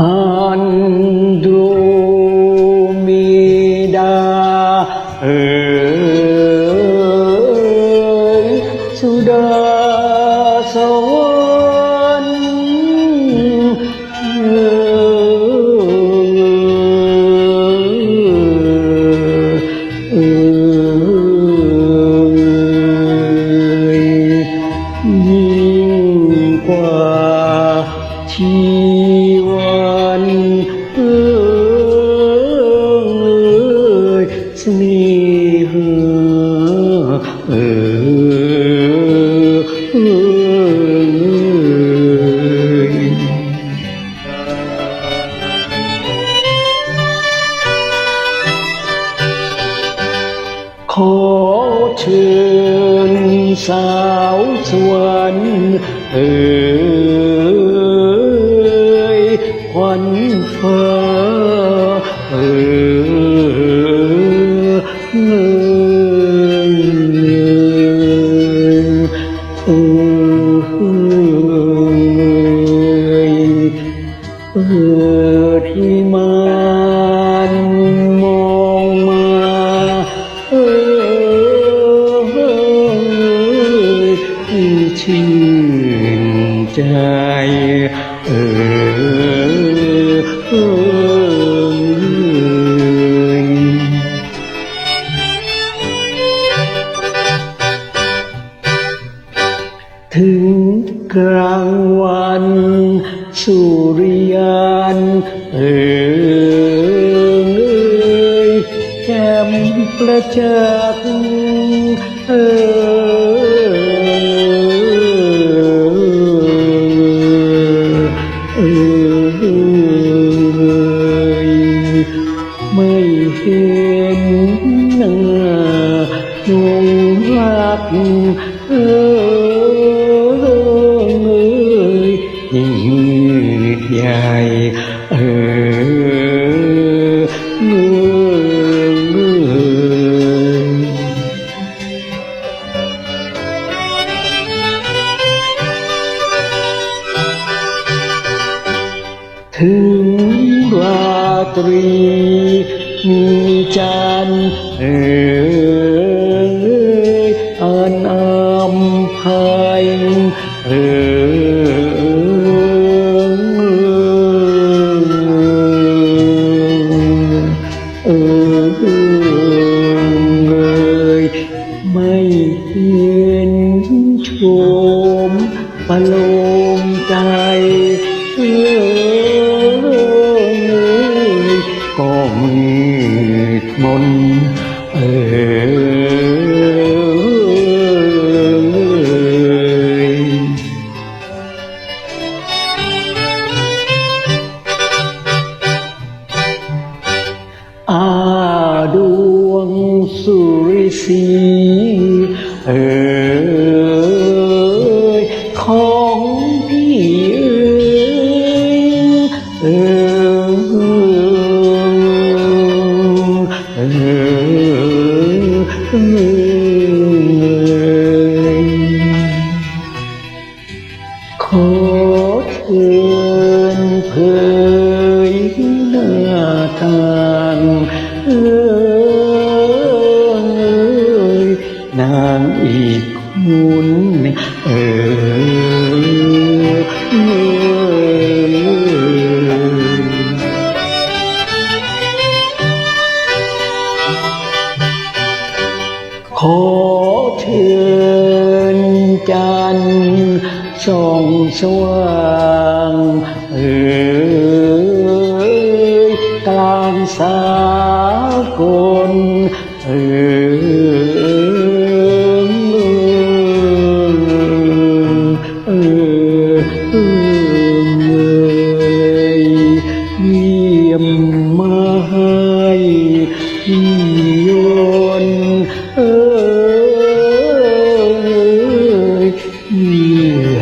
Andromeda ơi sudah sore ขอเชิญสาวสวรรค์เอ่ยขวัญ ใจ เออเออถึงกลางวัน สุริยันเอ่ยแก้มประจัก chuyện chuông hát người dài thương đoa tri รักเอ้ยยิ่งยืดใหญ่เออเอยถึงราตรีมีจันเอ่ยอันอำภัยเอ่ยเอ่ยไม่เห็นชมประโล สีเออของพี่ จันทร์ส่องสว่าง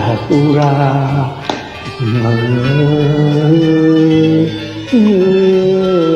হাকুরা Yeah.